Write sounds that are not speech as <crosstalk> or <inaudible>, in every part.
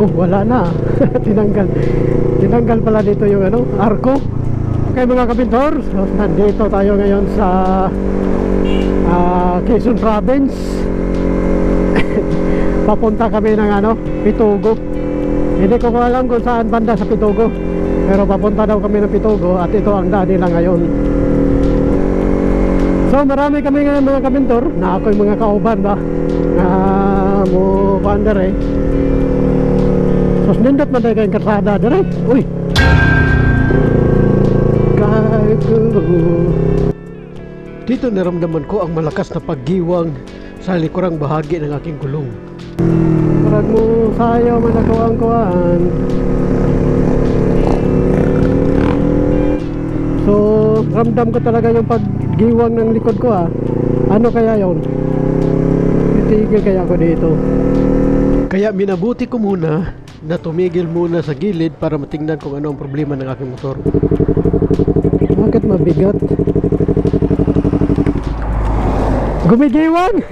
Oh, wala na. <laughs> tinanggal. Tinanggal pala dito yung ano, arko. Okay mga kapintor, so, nandito tayo ngayon sa ah, Quezon Province. <laughs> Papunta kami ng ano, Pitugo. Hindi ko alam kung saan banda sa Pitugo. Pero papunta daw kami ng Pitugo at ito ang daan nila ngayon. So marami kami ngayon mga kapintor na ako yung mga kauban ba na mo pander eh. So nindot man tayo kayong kasada dire. Uy! Gago. Dito naramdaman ko ang malakas na paggiwang sa likurang bahagi ng aking gulong. Parang mo sayo man ako ang kuhaan. So, ramdam ko talaga yung paggiwang ng likod ko ah. Ano kaya yon? Titigil kaya ako dito. Kaya minabuti ko muna na tumigil muna sa gilid para matingnan kung ano ang problema ng aking motor. Bakit mabigat? Gumigiwang!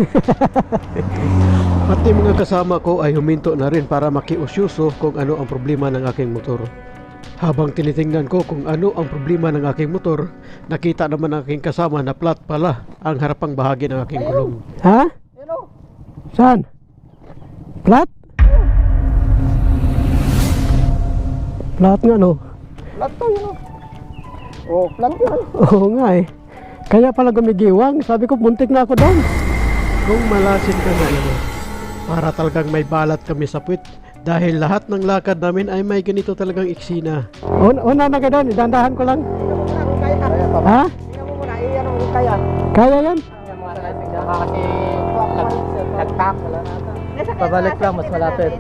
<laughs> Pati mga kasama ko ay huminto na rin para makiusyuso kung ano ang problema ng aking motor. Habang tinitingnan ko kung ano ang problema ng aking motor, nakita naman ng aking kasama na flat pala ang harapang bahagi ng aking gulong. Ha? Saan? Flat? Flat nga no? Plant to yun. Oh, plant yan. <laughs> Oo nga eh. Kaya pala gumigiwang. Sabi ko, muntik na ako doon. Kung malasin ka na ito, para talagang may balat kami sa puwit. Dahil lahat ng lakad namin ay may ganito talagang iksina. Una, una na ka doon, idandahan ko lang. Kaya kaya pa. Ha? Tingnan mo muna, iyan mo kaya. Kaya yan? Kasi nag-pack. Pabalik lang, mas malapit.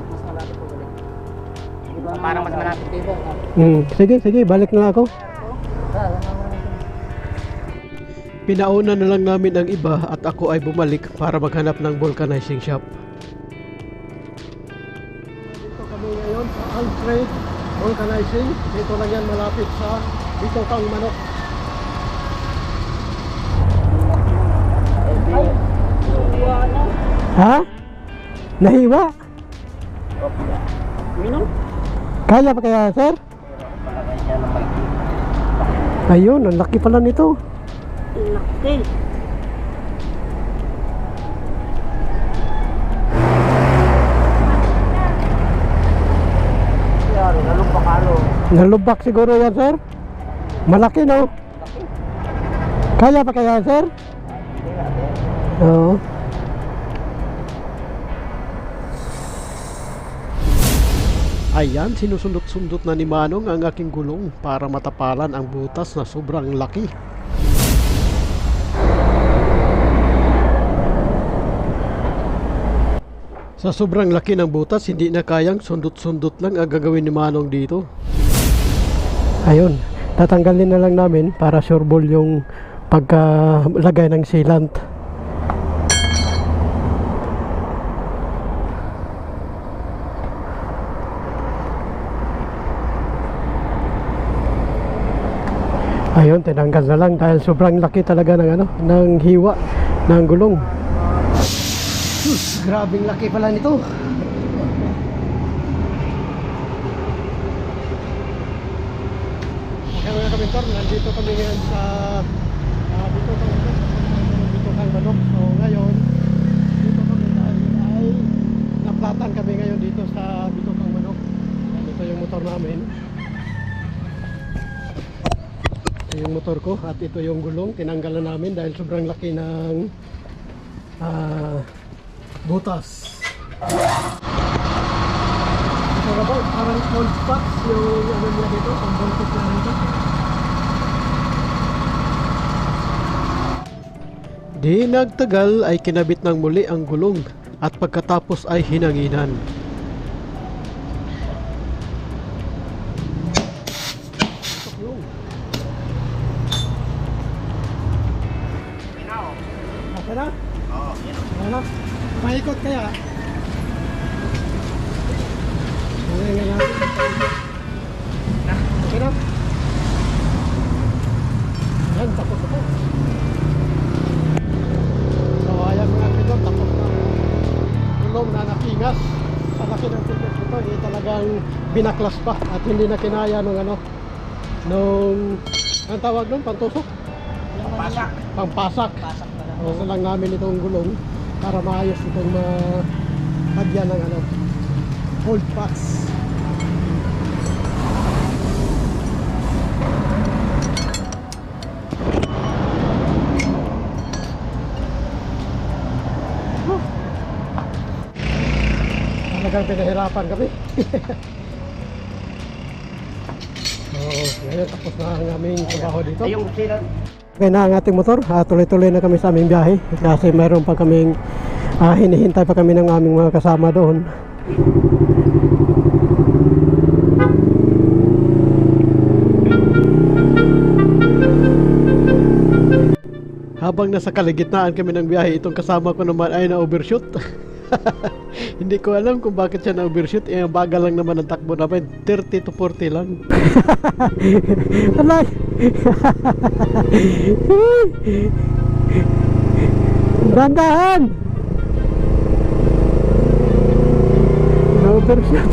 Parang mas malapit dito. Hmm. Sige, sige, balik na ako. Pinauna na lang namin ang iba at ako ay bumalik para maghanap ng vulcanizing shop. Dito kami ngayon sa Alfred Vulcanizing. Dito lang yan malapit sa Dito Kang Manok. Ha? Nahiwa? Minum? Kaya pa kaya, sir? Ayun, ang laki pala nito. Laki. Nalubak siguro yan, sir. Malaki, no? Kaya pa kaya, sir? Oo. Ayan, sinusundot-sundot na ni Manong ang aking gulong para matapalan ang butas na sobrang laki. Sa sobrang laki ng butas, hindi na kayang sundot-sundot lang ang gagawin ni Manong dito. Ayun, tatanggalin na lang namin para sureball yung pagkalagay ng sealant. Ayun, tinanggal na lang dahil sobrang laki talaga ng ano, ng hiwa ng gulong. Sus, grabing laki pala nito. Okay mga kamintor, nandito kami ngayon sa uh, dito kang dito kang manok. So ngayon, dito kami dahil ay naplatan kami ngayon dito sa dito kang manok. Ito yung motor namin. Yung motor ko at ito yung gulong. Tinanggalan namin dahil sobrang laki ng ah, butas. Na ba? Parang cold spots yung ano nila dito. Ang buntot na dito. Di nagtagal ay kinabit ng muli ang gulong at pagkatapos ay hinanginan. Paikot kaya? Okay nga natin. Okay na? Yan, tapos na po. So, ayan mga pinot, tapos na. Gulong na nakingas. Sa laki ng pinot ito, eh, binaklas pa at hindi na kinaya nung ano nung ang tawag nung pantusok Pasak. pangpasak Pasak na lang. lang namin itong gulong para maayos itong mahagyan ng ano hold pads talagang pinahirapan kami. <laughs> Oo, ngayon tapos na ang aming trabaho dito. Ay, yung sila. Okay na ang ating motor. Ah, tuloy-tuloy na kami sa aming biyahe kasi mayroon pa kaming ah, hinihintay pa kami ng aming mga kasama doon. Habang nasa kaligitnaan kami ng biyahe, itong kasama ko naman ay na-overshoot. <laughs> <laughs> Hindi ko alam kung bakit siya na-overshoot. Eh, ang bagal lang naman ang takbo namin. 30 to 40 lang. <laughs> Alay! <laughs> Dandahan! Na-overshoot.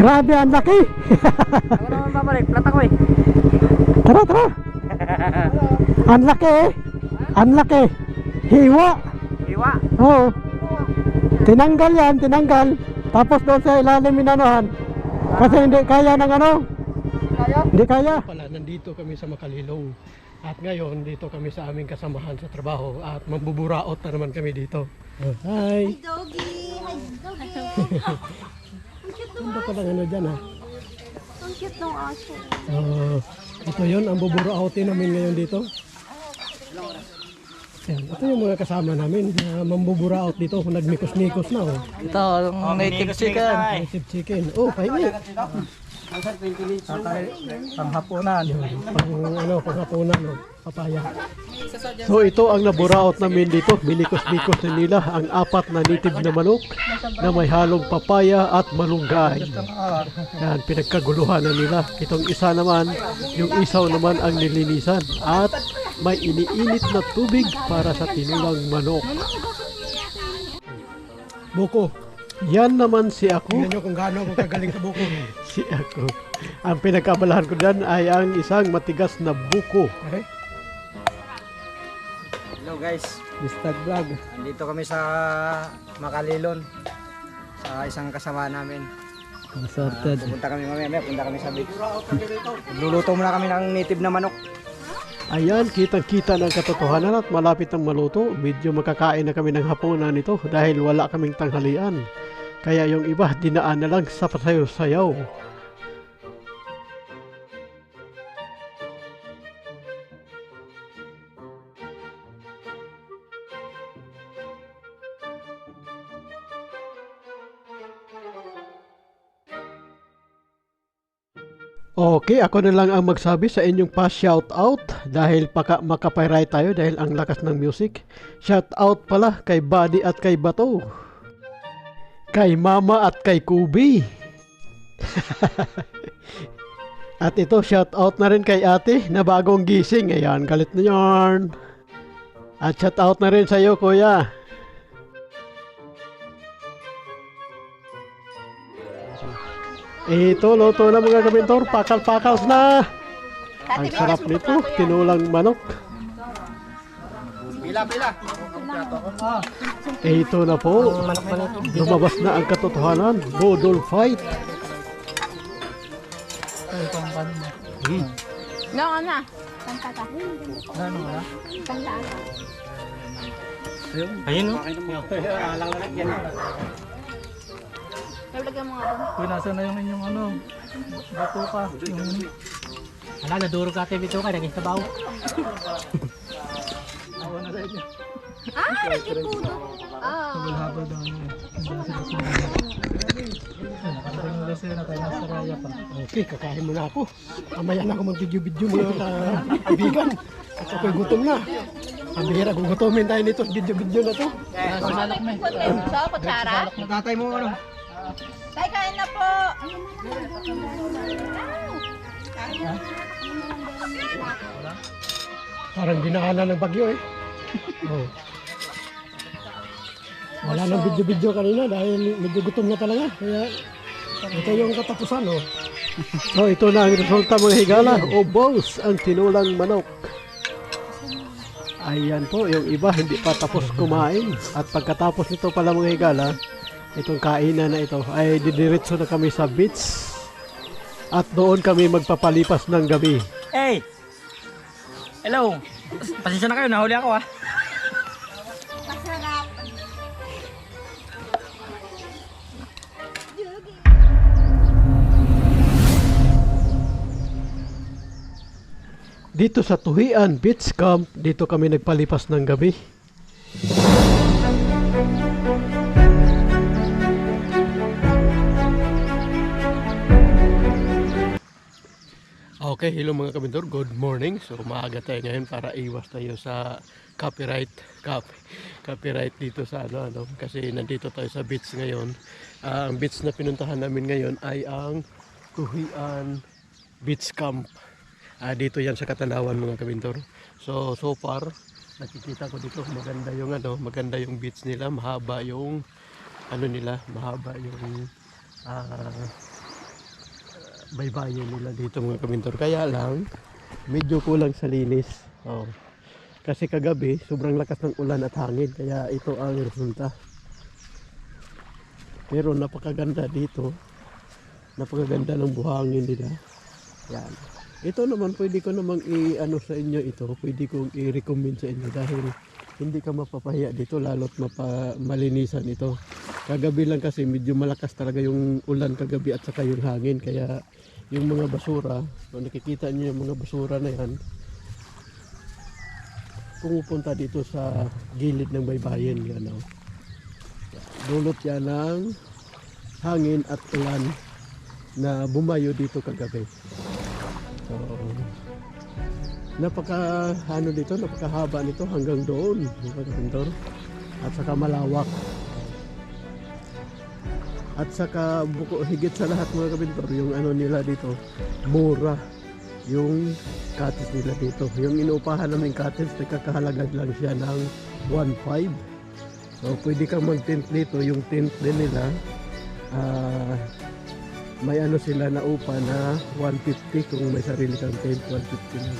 Grabe, ang laki! Ako naman babalik. Plata ko eh. Tara, tara! Ang laki eh! Ang laki! Hiwa! Iwa. Oo. Tinanggal yan, tinanggal. Tapos doon sa ilalim minanuhan. Kasi hindi kaya ng ano. Kaya? Hindi kaya. Pala, nandito kami sa Makalilong. At ngayon, dito kami sa aming kasamahan sa trabaho. At mambuburaot na naman kami dito. Oh, hi! Doggy! Hi, doggy! <laughs> Ang cute ng ha? Ang cute ng aso. Oh, ito yun, ang buburautin namin ngayon dito. Yan, ito yung mga kasama namin na mambuburaot dito. Nagmikos-mikos na oh. Ito, ang native chicken. Native chicken. Oh, pahingi. Panghapunan. pang ano, panghapunan no, papaya. So ito ang naburaot namin dito. Binikos-bikos na nila ang apat na native na manok na may halong papaya at malunggay. Yan, pinagkaguluhan na nila. Itong isa naman, yung isaw naman ang nilinisan at may iniinit na tubig para sa tinulang manok. Buko. Yan naman si ako. Tingnan nyo kung gaano ako kagaling sa buko. <laughs> si ako. Ang pinagkabalahan ko dyan ay ang isang matigas na buko. Hello guys. Mr. Vlog. Nandito kami sa Makalilon. Sa isang kasama namin. Masartad. Pupunta kami mamaya, mamaya punta kami sa beach. Luluto muna kami ng native na manok. Ayan, kitang-kita ng katotohanan at malapit ang maluto. Medyo makakain na kami ng hapunan nito dahil wala kaming tanghalian. Kaya yung iba, dinaan na lang sa pasayaw-sayaw. Okay, ako na lang ang magsabi sa inyong pa-shout out dahil paka makapiright tayo dahil ang lakas ng music. Shout out pala kay Buddy at kay Bato. Kay Mama at kay Kubi. <laughs> at ito, shout out na rin kay ate na bagong gising. Ayan, galit na yarn. At shout out na rin sa iyo, kuya. Ito, luto na mga kabintor. Pakal-pakals na. Ang sarap nito, tinulang manok. Pila, pila. Ito na po. Lumabas na ang katotohanan. Bodol fight. No, ano? Kanta ka. Ano nga? Kanta ka. Ayun o. Alang na yan. Nalagyan mo nga doon. Uy, nasa na yung inyong ano? Bato ka. Yung... Ala, naduro ka tayo ka. Naging sabaw. <laughs> Awa na sa inyo. Ah, nagkipudo. Ah. Habol daw niya. Nakarating mo kasi na tayo nasa raya pa. Okay, kakain muna ako. Mamaya na ako mag-video-video mga kaibigan. At ako'y gutom na. Ang bihira, kung gutomin tayo nito, video-video na to. Sasalak mo. So, kutsara? Tatay mo ano? Tay, kain na po. Parang dinaanan ng bagyo eh. Oh. Wala nang video-video kanina dahil medyo gutom na talaga. Kaya ito yung katapusan, oh. so, <laughs> ito na ang resulta mga higala. O boss, ang tinulang manok. Ayan po, yung iba hindi pa tapos kumain. At pagkatapos nito pala mga higala, itong kainan na ito, ay didiretso na kami sa beach. At doon kami magpapalipas ng gabi. Hey! Hello! Pasensya na kayo, nahuli ako ah. Dito sa Tuhian Beach Camp, dito kami nagpalipas ng gabi. Okay, hello mga kabindor. Good morning. So, maaga tayo ngayon para iwas tayo sa copyright cop, copyright dito sa ano ano kasi nandito tayo sa beach ngayon. Ah, ang beach na pinuntahan namin ngayon ay ang Tuhian Beach Camp. Ah, dito yan sa Katanawan mga kabindor. So, so far, nakikita ko dito maganda yung ano, maganda yung beach nila, mahaba yung ano nila, mahaba yung ah, baybayin nila dito mga kabindor. Kaya lang, medyo kulang sa linis. Oh. Kasi kagabi, sobrang lakas ng ulan at hangin, kaya ito ang resulta. Pero napakaganda dito. Napakaganda ng buhangin nila. Yan. Ito naman, pwede ko namang i-ano sa inyo ito, pwede kong i-recommend sa inyo dahil hindi ka mapapahiya dito lalo't mapa, malinisan ito. Kagabi lang kasi medyo malakas talaga yung ulan kagabi at saka yung hangin kaya yung mga basura, kung nakikita niyo yung mga basura na yan, pumupunta dito sa gilid ng baybayin yan oh. Dulot yan ng hangin at ulan na bumayo dito kagabi. So, napaka ano dito, napakahaba nito hanggang doon, kabindor. At saka malawak. At saka buko higit sa lahat mga kabintor, yung ano nila dito, mura yung cottage nila dito. Yung inuupahan namin cottage, nagkakahalaga lang siya ng 1.5. So pwede kang mag-tent dito, yung tent din nila, ah, may ano sila na upa na 150 kung may sarili kang tent, 150 lang.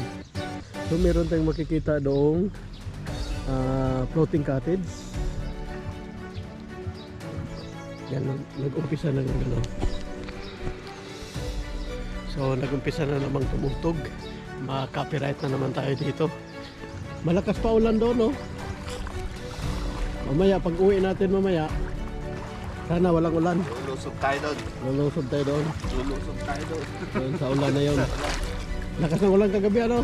So meron tayong makikita doong ah, floating cottage. Yan, nag- nag-umpisa na ng ano. So, nag-umpisa na namang tumutog. Ma-copyright na naman tayo dito. Malakas pa ulan doon, no? Mamaya, pag uwi natin mamaya, sana walang ulan. Lulusog tayo doon. Lulusog tayo doon. Lulusog tayo doon. Doon sa ulan na yon. Lakas ng ulan kagabi, ano?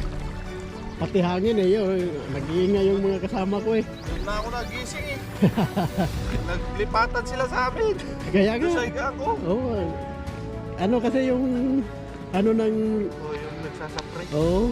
Pati hangin eh, yun. Nag-iingay yung mga kasama ko eh. Doon na ako nagising eh. <laughs> Naglipatan sila sa amin. Kaya nga. Nasay ka ako. Oo. ano kasi yung ano ng Oh, yung nagsasapray. oh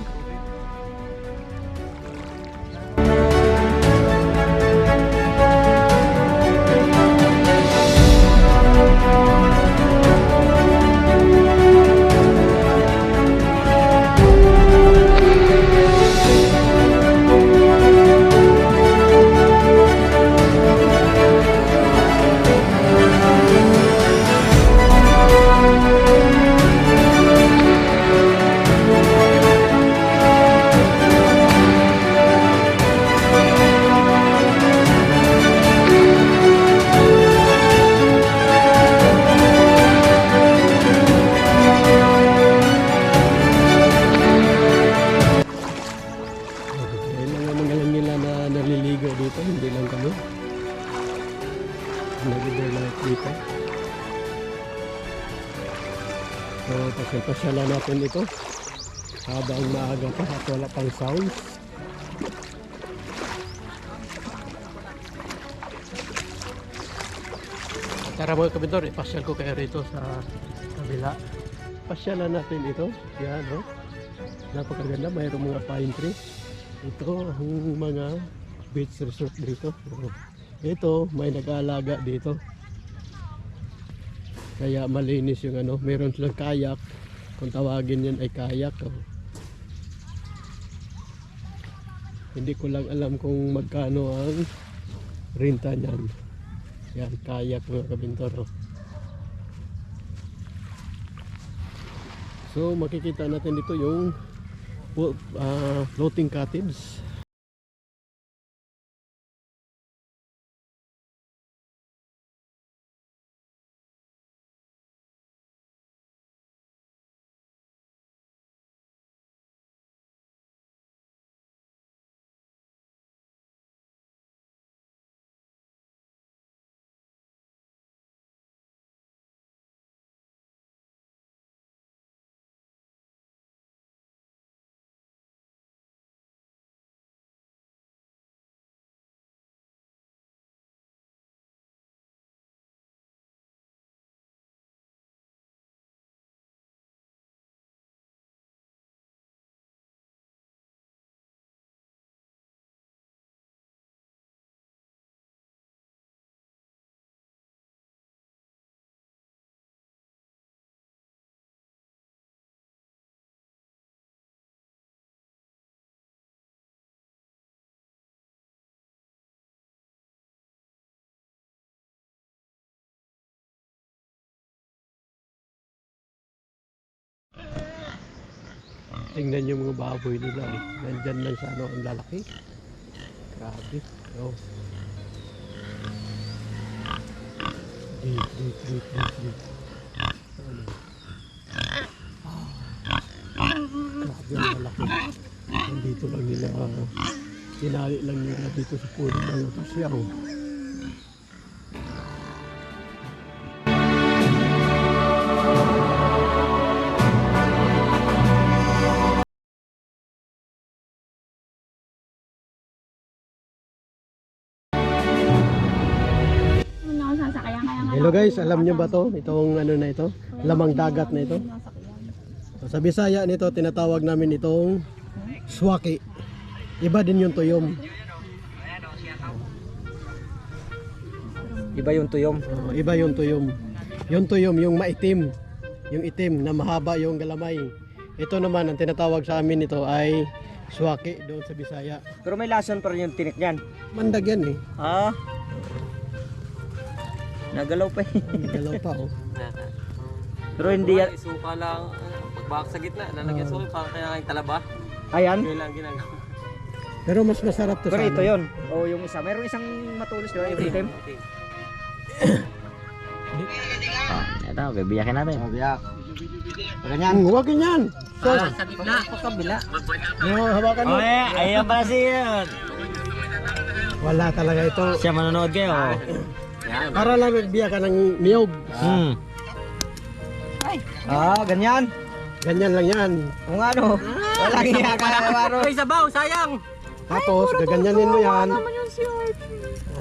natin ito habang maaga pa at wala pang sounds. Tara mga kabintor, ipasyal ko kayo rito sa kabila. Pasyalan natin ito. Yan, no? Napakaganda, mayroong mga pine tree. Ito ang mga beach resort dito. Ito, may nag-aalaga dito. Kaya malinis yung ano, meron silang kayak. Kung tawagin yan ay kayak. Oh. Hindi ko lang alam kung magkano ang renta niyan. Yan, kayak mga kabintor. oh. So makikita natin dito yung ah, floating cottage. Tingnan yung mga baboy nila. Oh. Nandyan lang sa ano, ang lalaki. Grabe. Oh. Deep, deep, deep, deep, deep. Ano? Ah. Grabe ang lalaki. Nandito lang nila. Uh, tinali lang nila dito sa puno ng siya. Oh. Guys, alam nyo ba to? Itong ano na ito? Lamang dagat na ito? So, sa Bisaya nito, tinatawag namin itong swaki. Iba din yung tuyom. Iba yung tuyom. Oo, iba yung tuyom. Yung tuyom, yung maitim. Yung itim na mahaba yung galamay. Ito naman, ang tinatawag sa amin ito ay swaki doon sa Bisaya. Pero may lason pa rin yung tinik niyan. Mandag yan eh. Ah. Nagalaw pa eh. Galaw pa oh. <laughs> Pero hindi yan. Isuka lang, pagbak sa gitna, lalagyan sa ulo, parang kaya kayong talaba. Ayan. Yun lang ginagawa. Pero mas masarap to Pero sa ito ano. yun. O yung isa. Mayroong isang matulis di ba? Yung itim. Ito, bibiyakin natin. Bibiyak. Ganyan. Hmm, huwag ganyan. So, sa gitna. Sa kabila. yung hawakan mo. Oh, eh, ayan pala si Wala talaga ito. Siya manonood kayo. Para lang nagbiya ka ng niyog. Hmm. Ah, ganyan. Ganyan lang yan. Kung ano. Walang iya ka waro. Ay, sabaw, sayang! Tapos, gaganyanin mo yan.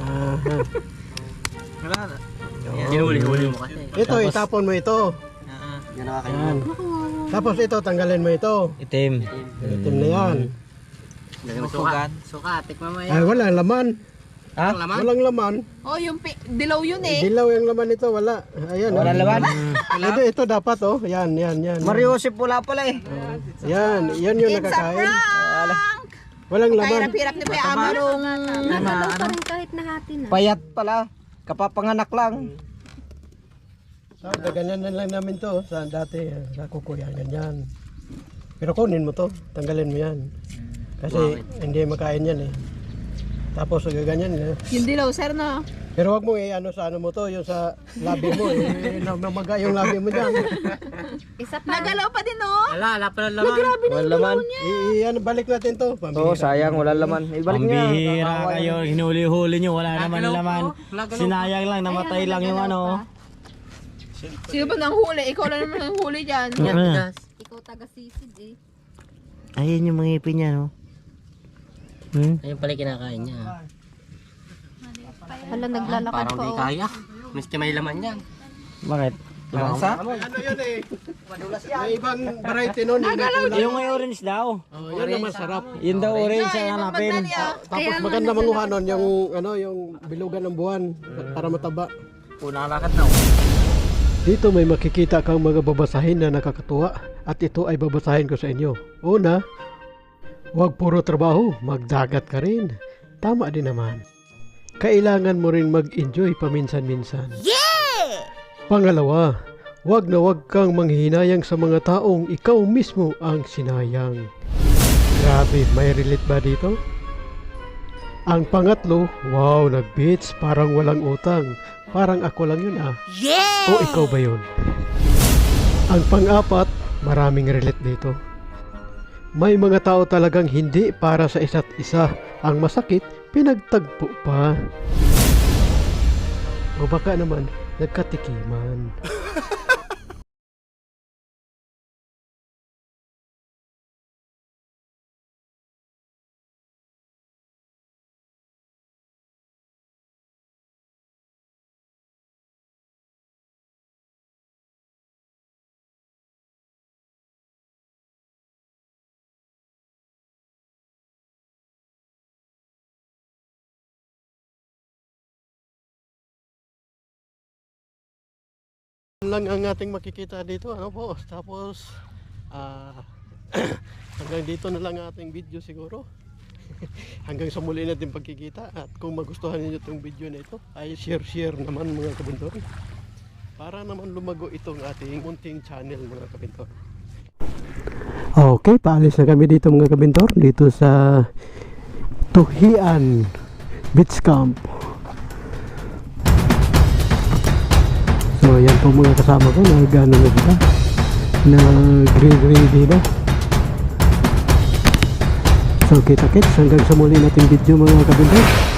Aha. Hinuli-huli mo kasi. Ito, itapon mo ito. Yan Yan. Tapos ito, tanggalin mo ito. Itim. Itim na yan. Lagyan mo suka. Suka, tikman mo Ay, wala laman. Ha? Walang laman. Oh, yung pi- dilaw yun eh. Dilaw yung laman nito, wala. Ayan. Wala oh. laman. Ito, ito dapat, oh. Yan, yan, yan. Mario Joseph pula pala eh. Yan, yan yung nakakain. Walang laman. Hirap-hirap ni Kuya Amarong. Nagalaw pa rin kahit nahati na. Payat pala. Kapapanganak lang. So, gaganyan na lang namin to sa dati, eh, sa kuko yan, ganyan. Pero kunin mo to, tanggalin mo yan. Kasi hindi makain yan eh. Tapos gaganyan eh. Yung dilaw, sir, no? Pero wag mo eh, ano sa ano mo to, yung sa labi mo eh, <laughs> namaga yung labi mo dyan. Isa pa. Nagalaw pa din, oh. Wala, wala pala laman. Wala laman. I, i- ano, balik natin to. Oo, sayang. Wala laman. Ibalik niya. Pambihira kayo, hinuli-huli nyo, wala naman laman. Nagalaw Sinayang lang, namatay lang yung ano. Sino ba nang huli? Ikaw lang naman ang huli dyan. Ano? Ikaw taga-sisid eh. Ayun yung mga ipin niya, no? Hmm? Ayun pala yung kinakain niya. Hala, naglalakad Parang pa di oh. kaya. Miski may laman yan. Bakit? Sa? Ano yun eh? May ibang variety nun. Yung, natulad. Yung may orange daw. oh, yun ang masarap. Yun daw orange ang hanapin. Tapos maganda manguha nun yung, ano, yung bilugan ng buwan para mataba. Una lakad na. Dito may makikita kang mga babasahin na nakakatuwa at ito ay babasahin ko sa inyo. Una, huwag puro trabaho, magdagat ka rin. Tama din naman. kailangan mo rin mag-enjoy paminsan-minsan. Pangalawa, wag na wag kang manghihinayang sa mga taong ikaw mismo ang sinayang. Grabe, may relate ba dito? Ang pangatlo, wow, nag-beats, parang walang utang. Parang ako lang yun ah. O ikaw ba yun? Ang pang-apat, maraming relate dito. May mga tao talagang hindi para sa isa't isa. Ang masakit, pinagtagpo pa. O baka naman, nagkatikiman. <laughs> lang ang ating makikita dito ano po? Tapos ah, <clears throat> hanggang dito na lang ang ating video siguro. <laughs> Hanggang sa muli natin pagkikita. At kung magustuhan niyo itong video na ito ay share share naman mga kabintor. Para naman lumago itong ating munting channel mga kabintor. Okay, paalis na kami dito mga kabintor dito sa Tuhian Beach Camp Po mga kasama ko nag ano na sila nag ready na So kita kits hanggang sa muli nating video mga kabindos